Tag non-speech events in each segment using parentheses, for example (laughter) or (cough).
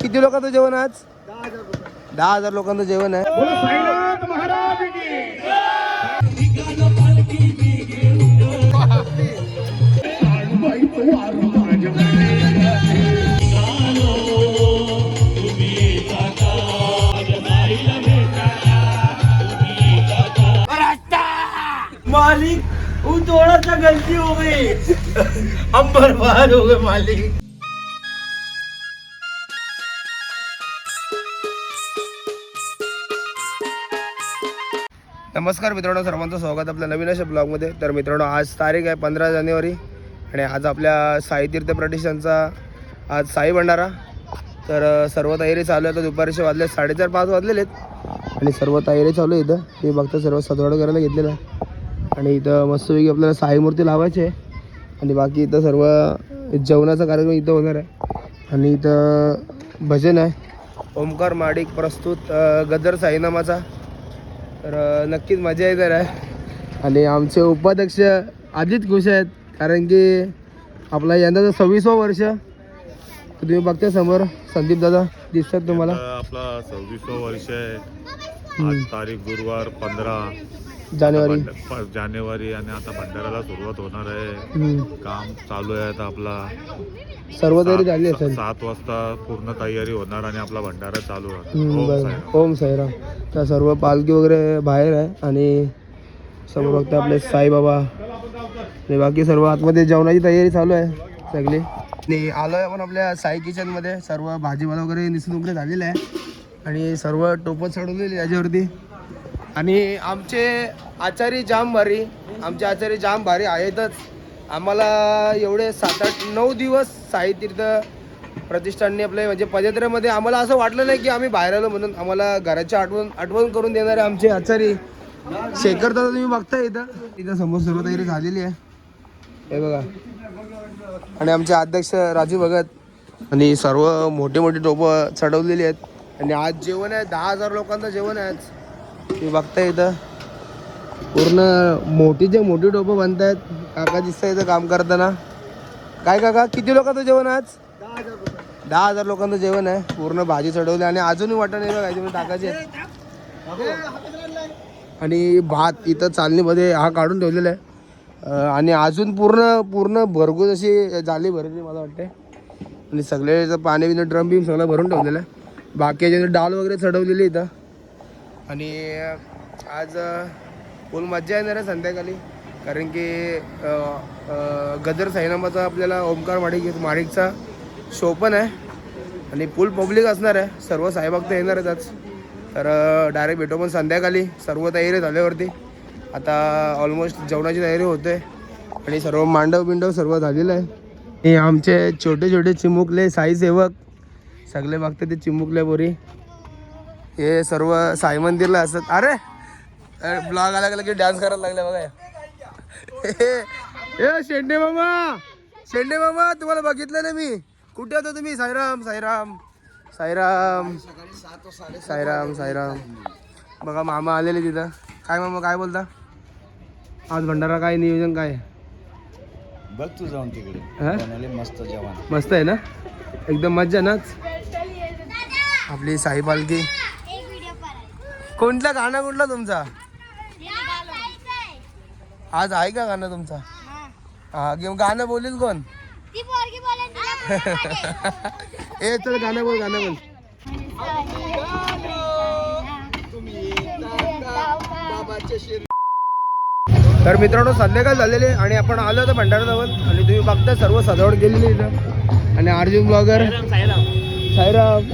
किती लोकांचं जेवण आज? दहा हजार लोकांचं जेवण आहे. बोलो साईनाथ महाराज की बाईचं वारं माझ्या मालिक थोड़ा सा गलती हो गई. हम बर्बाद हो गए मालिक. नमस्कार मित्रांनो सर्वांचं स्वागत आपल्या नवीन अशा ब्लॉगमध्ये. तर मित्रांनो आज तारीख आहे पंधरा जानेवारी आणि आज आपल्या साई तीर्थ प्रतिष्ठानचा आज साई भंडारा. तर सर्व तयारी चालू आहे. तर दुपारचे वाजले साडेचार पाच वाजलेले आहेत. आणि सर्व तयारी चालू आहे इथं. ते बघता सर्व सजवाड करायला घेतलेलं आहे. आणि इथं मस्तपैकी आपल्याला साई मूर्ती लावायची आहे. आणि बाकी इथं सर्व जेवणाचा कार्यक्रम इथं होणार आहे. आणि इथं भजन आहे. ओमकार माडिक प्रस्तुत गदर साईनामाचा. तर नक्कीच मजा येणार आहे. आणि आमचे उपाध्यक्ष आधीच खुश आहेत कारण की आपला यंदाचं सव्वीसवं वर्ष. तुम्ही बघता समोर संदीप दादा दिसतात तुम्हाला. आपला सव्वीसवं वर्ष आहे. आज तारीख गुरुवार पंधरा. जानेवारी. जानेवारी आणि आता भंडाऱ्याला सुरुवात होणार आहे. हम्म. काम चालू आहे आता आपला. सर्व तयारी सात- झाली असेल. सात वाजता पूर्ण तयारी होणार आणि आपला भंडारा चालू होणार. हम्म, ओम बरं. साईराम. ओम साईराम. तर सर्व पालखी वगैरे बाहेर आहे आणि समोर बघता आपले साईबाबा. आणि बाकी सर्व आतमध्ये जेवणाची तयारी चालू आहे सगळी. आणि आलो आहे आपण आपल्या साई किचनमध्ये सर्व भाजीपाला वगैरे निसून वगैरे झालेलं आहे. आणि सर्व टोपं चढवलेली याच्यावरती. आणि आमचे आचारी जाम भारी आमचे आचारी जाम भारी आहेतच. आम्हाला एवढे सात आठ नऊ दिवस साई प्रतिष्ठानने आपले म्हणजे पदयात्रेमध्ये आम्हाला असं वाटलं नाही की आम्ही बाहेर आलो म्हणून आम्हाला घराची आठवण आठवण करून देणारे आमचे आचारी शेखर दादा तुम्ही बघताय इथं? इथं समोर सर्व तयारी झालेली आहे. हे बघा. आणि आमचे अध्यक्ष राजू भगत आणि सर्व मोठे मोठे टोपं चढवलेली आहेत. आणि आज जेवण आहे दहा हजार लोकांचं जेवण आहे आज. ते बघताय इथं. पूर्ण मोठी जे मोठी टोपं बनतायत काका दिसतंय इथं काम करताना. काय काका किती लोकांचं जेवण आज? दहा हजार लोकांचं जेवण आहे. पूर्ण भाजी चढवली आणि अजूनही वाटण आहे बघा याच्यामध्ये टाकायचे. आणि भात इथं चालणीमध्ये हा काढून ठेवलेला आहे. आणि अजून पूर्ण पूर्ण भरघूस अशी जाली भरली मला वाटते आणि सगळे पाणी बिन ड्रम बिम सगळं भरून ठेवलेलं आहे. बाकी डाळ वगैरे चढवलेली इथं. आणि आज फुल मज्जा येणार आहे संध्याकाळी. कारण की गदर साईनामाचा आपल्याला ओमकार माडिक माडिकचा शो पण आहे. आणि फुल पब्लिक असणार आहे. सर्व साईभक्त येणार आहेत आज. तर डायरेक्ट भेटो पण संध्याकाळी. सर्व तयारी झाल्यावरती. आता ऑलमोस्ट जेवणाची तयारी होते. आणि सर्व मांडव बिंडव सर्व झालेलं आहे. हे आमचे छोटे छोटे चिमुकले साई सेवक सगळे बघते ते चिमुकले बोरी हे सर्व साई मंदिरला असतात. अरे! ब्लॉग आला गेला की डान्स करायला लागला बघा. ए शेंडे मामा! शेंडे मामा तुम्हाला बघितलं ना मी. कुठे होता तुम्ही? साईराम साईराम साईराम. साईराम साईराम. बघा मामा आलेले तिथं. काय मामा काय बोलता? आज भंडारा काय नियोजन काय? बघ तू जाऊन तिकडे. मस्त जेवण. मस्त आहे ना? एकदम मज्जा नाच. आपली साई पालखी. कोणता गाणं कुठला तुमचा? आज आहे का गाणं तुमचा? हा गे- गाणं बोलील कोण? ए चल गाणं बोल गाणं बोल. तर मित्रांनो संध्याकाळ झालेली आहे आणि आपण आलो होतो भंडारा जवळ आणि तुम्ही बघता सर्व सजावट केलेली आहे इथं. आणि अर्जुन ब्लॉगर साईराम.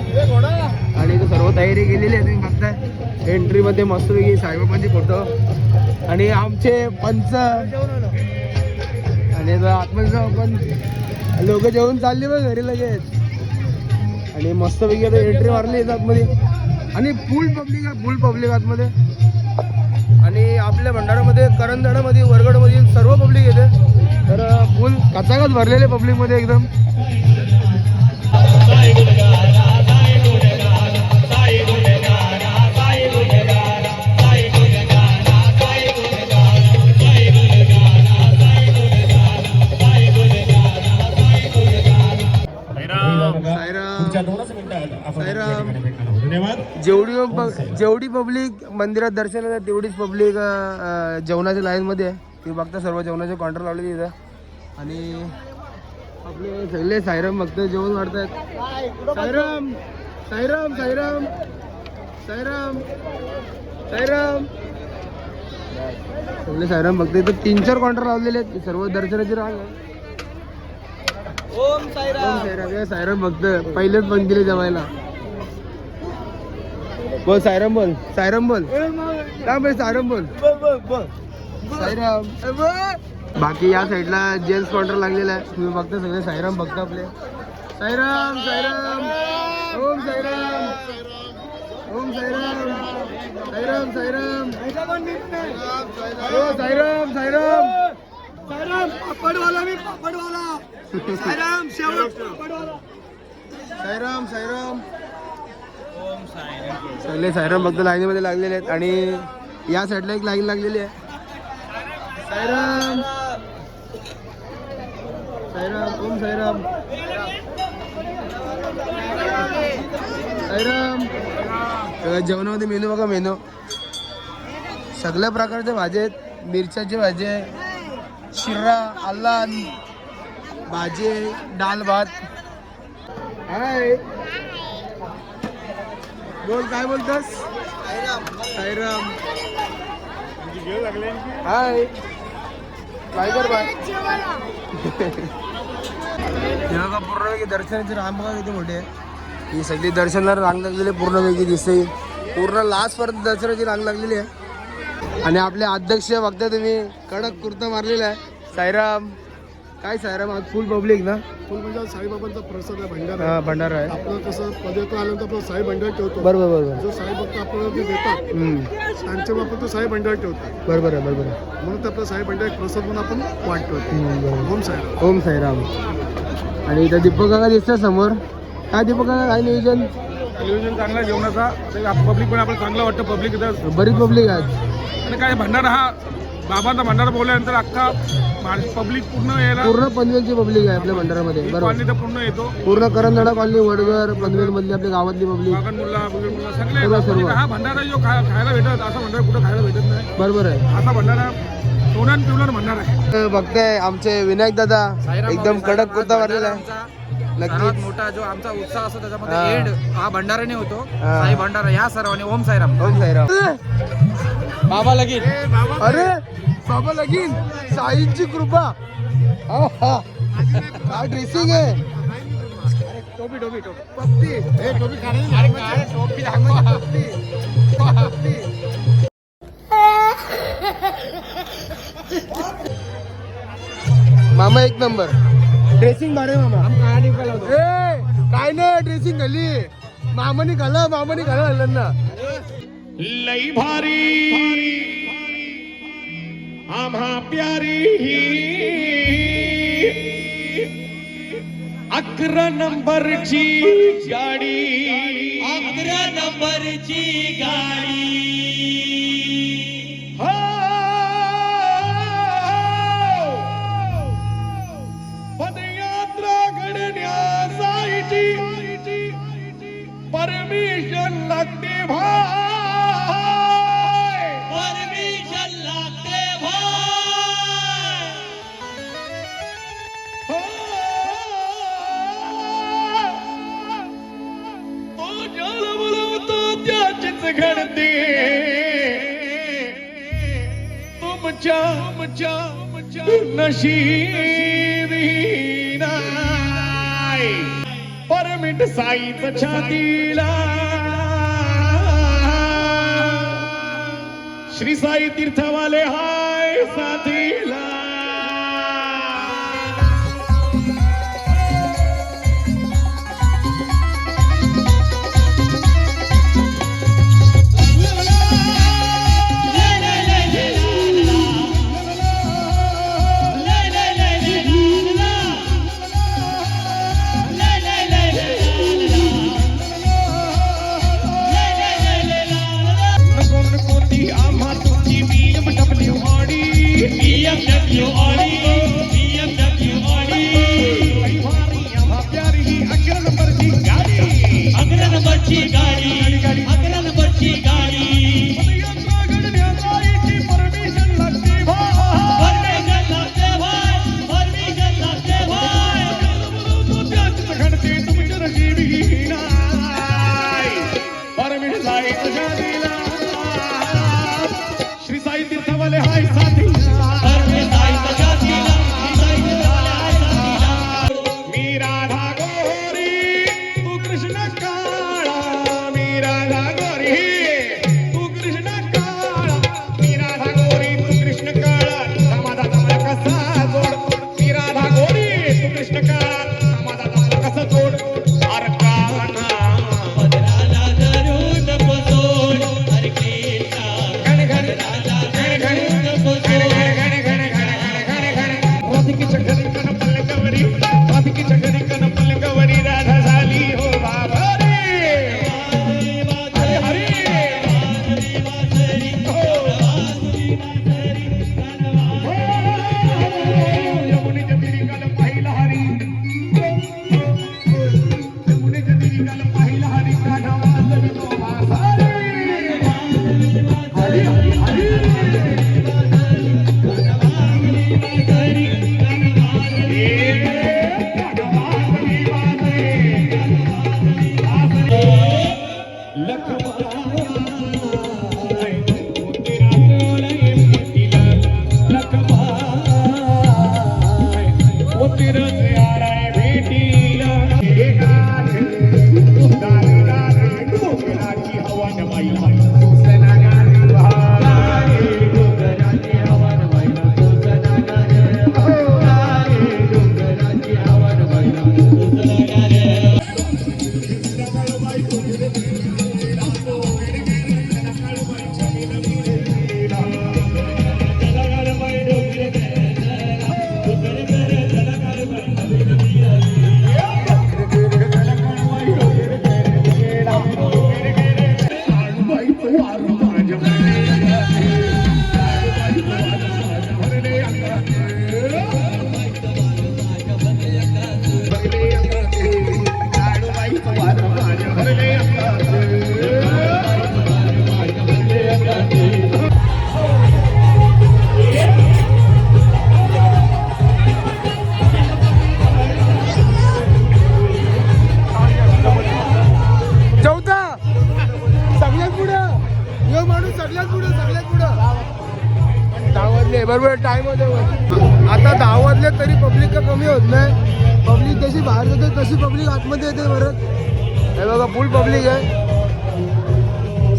आणि इथं सर्व तयारी केलेली आहे तुम्ही बघताय. एंट्री मध्ये मस्तपैकी साईबाबांचे फोटो. आणि आमचे पंच. आणि आतमध्ये जाऊ आपण. लोक जेवून चालली बघ घरी लगेच. आणि मस्तपैकी आता एंट्री मारली आतमध्ये. आणि फुल पब्लिक आहे फुल पब्लिक आतमध्ये. आणि आपल्या भंडारामध्ये करंजाडामध्ये वरगडमध्ये सर्व पब्लिक येते. तर फुल कचाकच भरलेले पब्लिकमध्ये एकदम. जेवढी पब्लिक मंदिरात दर्शनाला आहे, तेवढीच पब्लिक जेवणाच्या लाईनमध्ये आहे. तुम्ही बघता सर्व जेवणाचे काउंटर लावले तिथं आणि आपले सगळे सायराम भक्त जेवण वाढतात सायराम सायराम सायराम सायराम सायराम सगळे सायराम भक्त इथं तीन चार काउंटर लावलेले आहेत. सर्व दर्शनाची रांग आहे. ओम ओम साईराम. सायराम या सायराम भक्त पहिलेच पंक्तीला जेवायला बोल सायराम बोल. सायराम बोल. काय बोल सायराम बोल? सायराम बाकी या साईडला जेंट्स काउंटर लागलेला आहे. तुम्ही बघता सगळे सायराम बघता आपले. सायराम सायराम ओम सायराम ओम सायराम सायराम सायराम ओ सायराम सायराम साईराम पापडवाला मी पापडवाला. साईराम शेवट सायराम सायराम सगळे सायराम भक्त लाईनीमध्ये लागलेले आहेत आणि या साईडला एक लाईन लागलेली आहे. सायराम सायराम ओम सायराम सायराम जेवणामध्ये मेनू बघा मेनू. सगळ्या प्रकारच्या भाज्या आहेत. मिरच्याची भाजी आहे. शिरा अल्लान भाजी डाल भात. हाय! बोल काय बोलतोस? साईराम. हाय. काय कर बाय. हे बघा पूर्ण वेगळी दर्शनाची रांग बघा किती मोठी आहे. ही सगळी दर्शनाला रांग लागलेली आहे, पूर्ण वेगळी दिसते. पूर्ण लास्ट पर्यंत दर्शनाची रांग लागलेली आहे. आणि आपले अध्यक्ष बघता तुम्ही कडक कुर्ता मारलेला आहे. साईराम. काय साईराम आज फुल पब्लिक ना? फुल म्हणजे साईबाबांचा प्रसाद आहे भंडारा हा भंडारा आहे. आपलं कसं पदयात्रा आल्यानंतर आपलं साई भंडार ठेवतो. बरोबर बरोबर. जो साई भक्त आपल्याला जे देतात हम्म. त्यांच्या बाबतीत तो साई भंडार ठेवतात बरोबर आहे बरोबर आहे. म्हणून ते आपला साई भंडार एक प्रसाद म्हणून आपण वाटतो हम्म, बरोबर. ओम साई ओम साईराम आणि इथं दीपक काका दिसतं समोर. काय दीपक काका काय नियोजन? नियोजन चांगला जेवणाचा. पब्लिक पण आपल्याला चांगलं वाटतं पब्लिक इथं. बरीच पब्लिक आज आणि काय भंडारा हा बाबांचा भंडारा बोलल्यानंतर अख्खा पब्लिक पूर्ण यायला पूर्ण पनवेलची पब्लिक आहे आपल्या भंडारामध्ये बरोबर. कॉलनी तर पूर्ण येतो. पूर्ण करंजडा कॉलनी वडगर पनवेल मधली आपली गावातली पब्लिक बागन मुल्ला सगळे सर्व, सर्व. हा भंडारा जो खा- खायला भेटत असा भंडारा कुठं खायला भेटत नाही. बरोबर आहे. असा भंडारा सोनन पिवलन भंडारा आहे. तर बघताय आमचे विनायक दादा एकदम कडक कुर्ता मारलेला आहे. सर्वात नक्कीच. मोठा जो आमचा उत्साह असतो हा. त्याच्यामध्ये एंड हा भंडाराने होतो. हा. साई भंडारा या सर्वांनी. ओम साईराम. ओम साईराम. बाबा लगीन. अरे बाबा लगीन. साईंची कृपा. हा, हा. काय ड्रेसिंग आहे टोपी टोपी टोपी. पप्पी. हे टोपी टोपी दाखवा पप्पी. पप्पी. मामा एक नंबर. ड्रेसिंग भारी मामा. ए काय नाही ड्रेसिंग घाली. मामानी घाला मामानी घाला हल्लं ना लई भारी. आम्हा प्यारी अकरा नंबरची गाडी. अकरा नंबरची गाडी. नशिबी नाही परमिट साईच छातीला. श्री साई तीर्थवाले हाय साथीला. Thank you.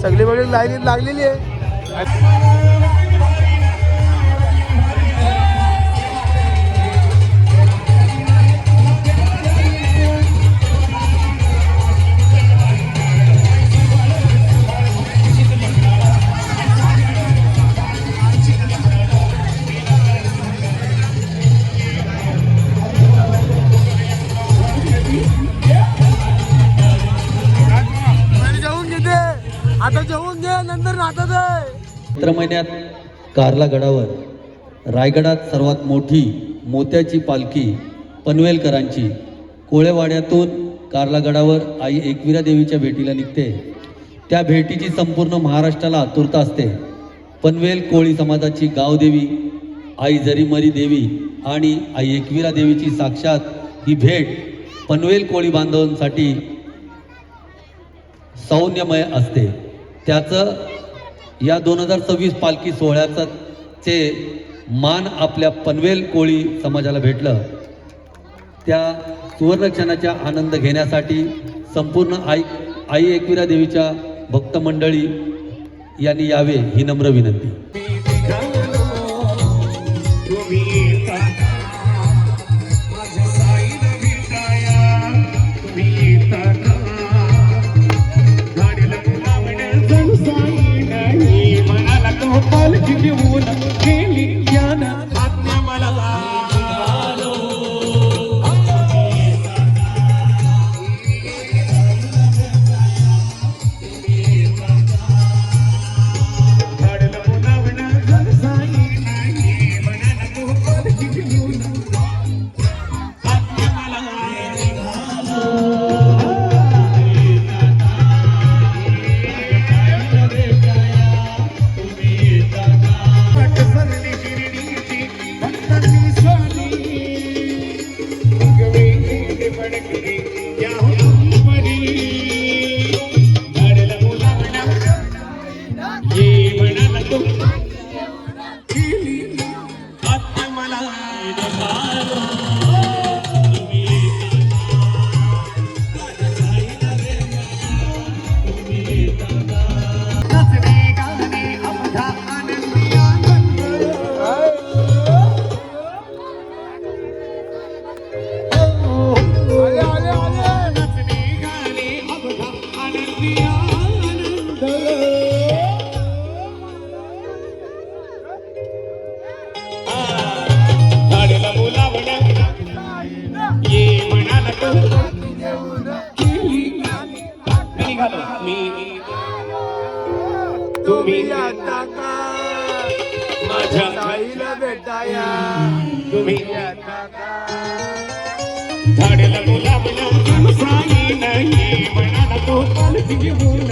सगळी बघितली लाईन लागलेली आहे. आता जेवून घे नंतर नाचत आहे. महिन्यात कारला गडावर रायगडात सर्वात मोठी मोत्याची पालखी पनवेलकरांची. कोळेवाड्यातून कारला गडावर आई एकविरा देवीच्या भेटीला निघते. त्या भेटीची संपूर्ण महाराष्ट्राला आतुरता असते. पनवेल कोळी समाजाची गावदेवी आई जरीमरी देवी आणि आई एकविरा देवीची साक्षात ही भेट पनवेल कोळी बांधवांसाठी सौन्यमय असते. त्याचं या दोन हजार सव्वीस पालखी सोहळ्याचं चे मान आपल्या पनवेल कोळी समाजाला भेटलं. त्या सुवर्णक्षणाचा आनंद घेण्यासाठी संपूर्ण आई आई एकविरा देवीच्या भक्त मंडळी यांनी यावे ही नम्र विनंती. पालखी घेऊन गेली केली निघालो मी तुम्ही आता का? माझ्या साईला भेटाया. तुम्ही आता का? झाडाला बोलावण्या साई नाही म्हणाला तो पालखी घेऊन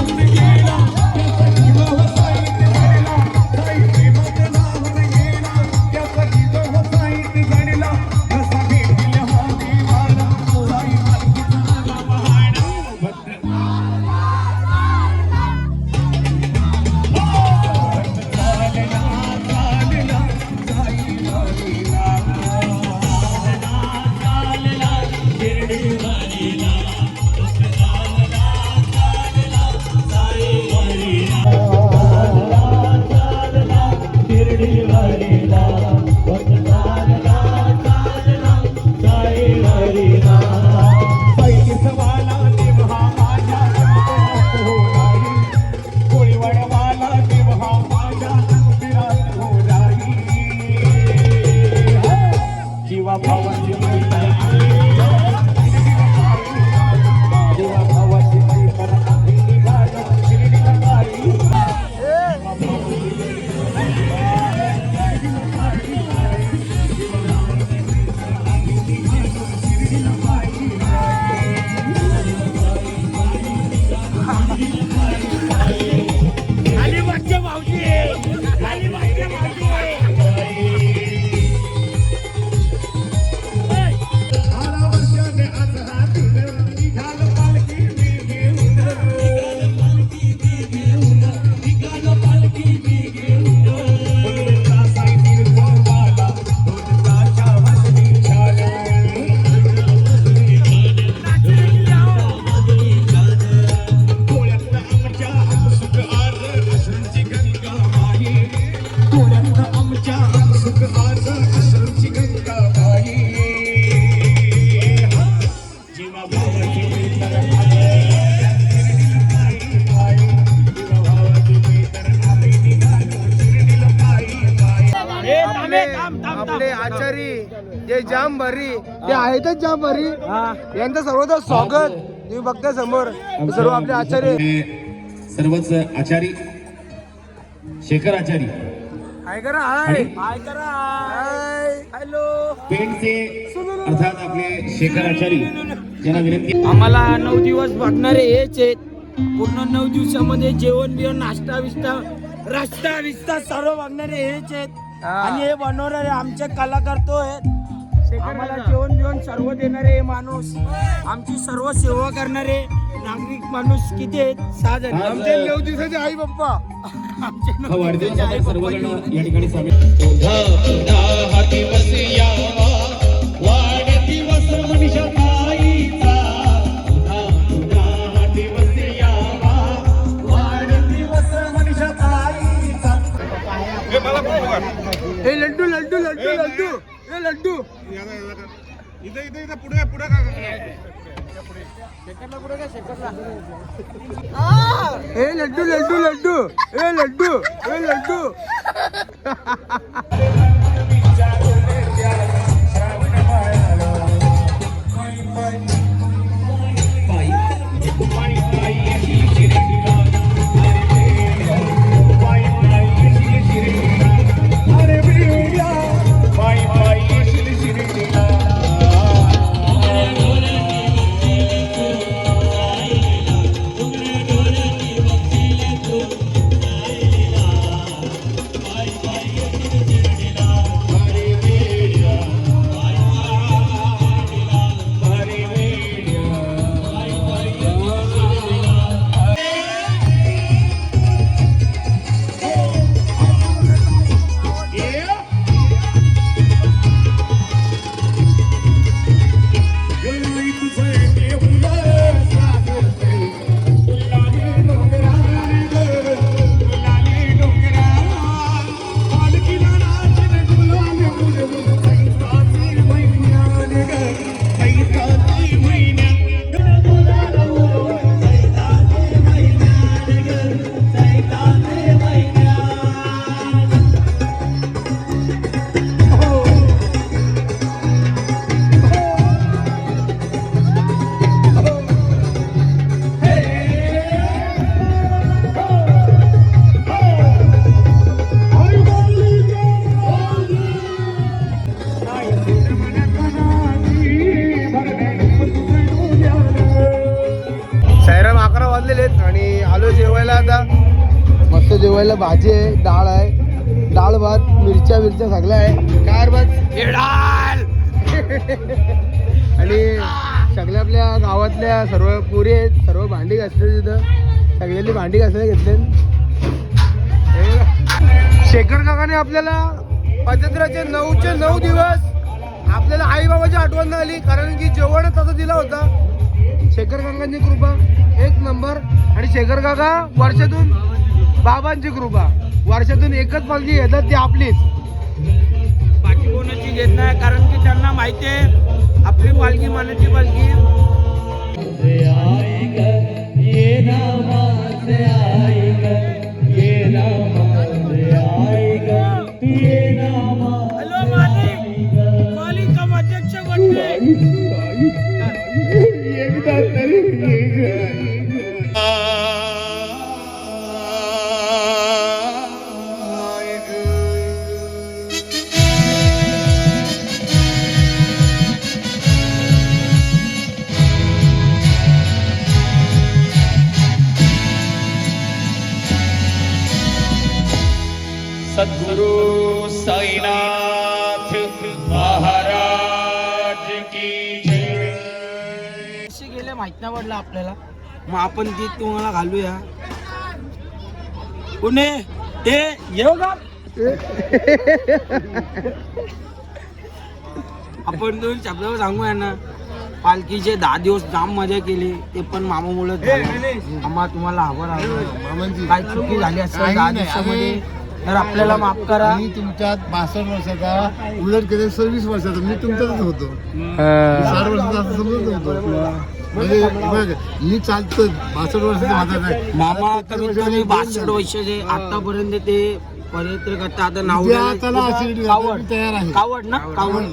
भरी ते आहेतच जाम भरी यांचं सर्वदा स्वागत. तुम्ही बघता समोर. सर्व आपले आचार्य. सर्वच आचारी. शेखर आचारी. हाय करा हाय. हाय करा हाय. हॅलो. पेंटचे अर्थात आपले शेखर आचारी. यांना विनंती. आम्हाला नऊ दिवस बघणारे हेच आहेत पूर्ण नऊ दिवसामध्ये जेवण बिवण नाश्ता विस्ता रस्ता विस्ता सर्व बघणारे हेच आहेत आणि हे बनवणारे आमचे कलाकार तो आहेत. आम्हाला जेवण बिवण सर्व देणारे हे माणूस आमची सर्व सेवा करणारे नागरिक माणूस किती आहेत? सहा जण. आमचे नऊ दिवसाचे आई बाप्पा. आमचे नऊ सर्वजण या ठिकाणी लड्डू. इथं इथं इथं पुढे पुढे का हे लड्डू लड्डू लड्डू. हे लड्डू हे लड्डू. (laughs) मिरच्या मिरच्या सगळं आहे. कार भात आणि सगळ्या आपल्या गावातल्या सर्व पुरी आहेत सर्व भांडी घासले तिथं सगळ्यांनी भांडी घासायला घेतले. हे. शेखर काकाने आपल्याला स्वातंत्र्याचे नऊचे नऊ दिवस आपल्याला आई बाबाची आठवण नाही आली कारण की जेवणच तसं दिला होता. शेखर काकांची कृपा एक नंबर. आणि शेखर काका वर्षातून बाबांची कृपा. वर्षातून एकच पालखी घेतात ती आपलीच. माहिती आहे. आपली पालखी मनाची पालखी हॅलो मालिक. मालिक का अध्यक्ष एकदा तरी पडलं आपल्याला? मग आपण ती तुम्हाला घालूया. पुणे ते येऊ का? आपण दोन शब्द सांगू यांना पालखीचे दहा दिवस जाम मजा केली. ते पण मामामुळे आम्हा तुम्हाला आभार आहे. काय चुकी झाली असेल दहा दिवसामध्ये तर आपल्याला माफ करा. मी तुमच्यात बासष्ट वर्षाचा उलट केले सव्वीस वर्षाचा. मी तुमच्यातच होतो. साठ वर्षाचा असं समजत होतो. म्हणजे बघ, मी चालतो बासष्ट वर्षाचा नाही मामा कमीत कमी बासष्ट वर्षाचे आतापर्यंत ते पर्यटन करता आता नाव उद्या मी तयार आहे. कावड ना? कावड.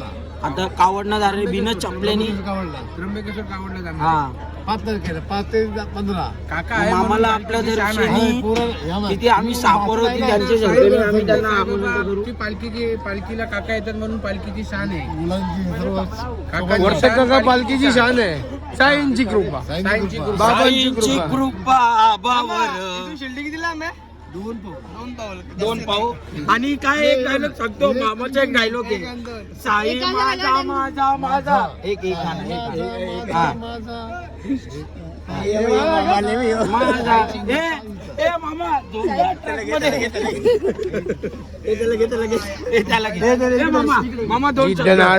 आता कावड ना झाले बिन चपल्यानी. कावडला. त्र्यंबकेश्वर कावडला जाणार. हा. पाच तारखेला पाच ते पंधरा. काका आहे मामाला आपल्या पालखीची शान आहे. दर्शनी पोरं या मा- तिथे आम्ही सापर होती त्यांच्या आम्ही त्यांना आमंत्रण बाबा, करू. ती पालखीची पालखीला काका येतात म्हणून पालखीची शान आहे. वर्ष काका पालखीची. शान. आहे. साईंची कृपा. साईंची कृपा. बाबांची साईंची कृपा. कृपा बाबावर शिल्डी किती लांब आहे? दोन पाव दोन पाऊ. आणि काय एक डायलॉग सांगतो? मामाचा एक डायलॉग आहे. साई माझा माझा माझा. एक एक गाणं, एक गाणं. हा. मामा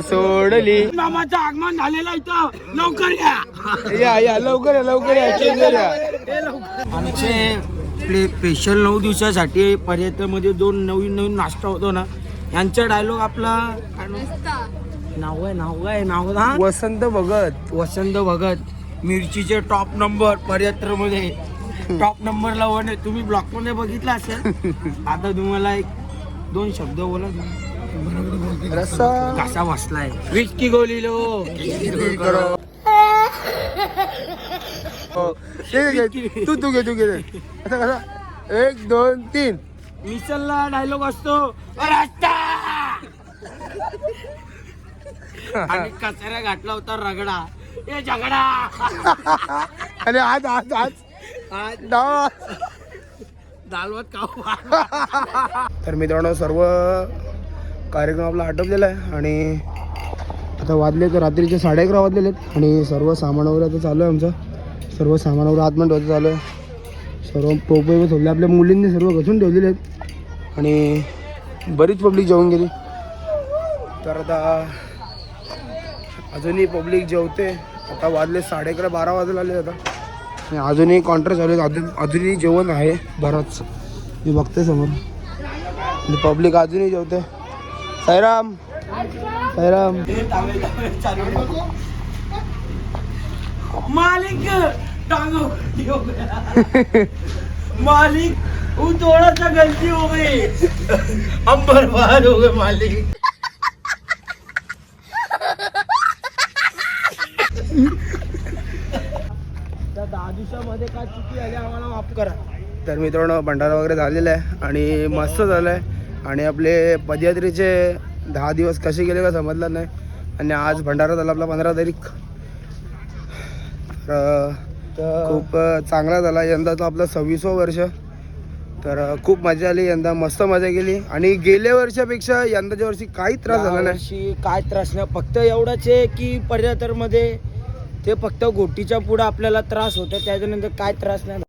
सोडली मामाचं आगमन झालेलं इथं लवकर या या या लवकर या लवकर या आमचे आपले स्पेशल नऊ दिवसासाठी पर्यटनमध्ये दोन नवीन नवीन नाश्ता होतो ना यांचा डायलॉग आपला नाव? नाव आहे नाव आहे नाव वसंत भगत वसंत भगत मिरचीचे टॉप नंबर पर्यटनमध्ये टॉप नंबरला वन आहे. तुम्ही ब्लॉकमध्ये बघितलं असेल. आता तुम्हाला एक दोन शब्द बोला रस्सा. कसा बसलाय? विस्की गोलीलो हो. घे, घे, घे. तू तू घे तू घे. कसा एक दोन तीन. मिसलला डायलॉग असतो. (laughs) आणि कचऱ्या घातला होता रगडा. ए झगडा. आणि आज आज आज. दालवत तर मित्रांनो सर्व कार्यक्रम आपला आटोपलेला आहे आणि आता वाजले तर रात्रीचे साडे अकरा वाजलेले आहेत आणि सर्व सामान वगैरे आता चालू आहे आमचं. सर्व सामान वगैरे आतमध्ये ठेवायचं चालू आहे. सर्व वगैरे ठेवले आपल्या मुलींनी सर्व घसून ठेवलेले आहेत. आणि बरीच पब्लिक जेवून गेली तर आता अजूनही पब्लिक जेवते. आता वाजले साडे अकरा बारा वाजले आले आता. आणि अजूनही काउंटर चालू आहे अजून अजूनही जेवण आहे बरंच. मी बघते समोर. पब्लिक अजूनही जेवते. साईराम! साईराम! मालिक मालिक वो थोड़ा सा गलती हो गई. हम बर्बाद हो गए मालिक. चुकी आली आम्हाला माफ करा तर मित्रांनो भंडारा वगैरे झालेला आहे आणि मस्त झालं आहे आणि आपले पदयात्रेचे दहा दिवस कसे गेले का समजलं नाही. आणि आज भंडारा झाला आपला पंधरा तारीख. तर खूप चांगला झाला. यंदाचं आपलं सव्वीसवं वर्ष. तर खूप मजा आली. यंदा मस्त मजा गेली आणि गेल्या वर्षापेक्षा यंदाच्या वर्षी काही त्रास झाला नाही. काय त्रास नाही. फक्त एवढाच आहे की पर्यटनमध्ये ते फक्त गोटीच्या पुढं आपल्याला त्रास होतो त्याच्यानंतर काय त्रास नाही.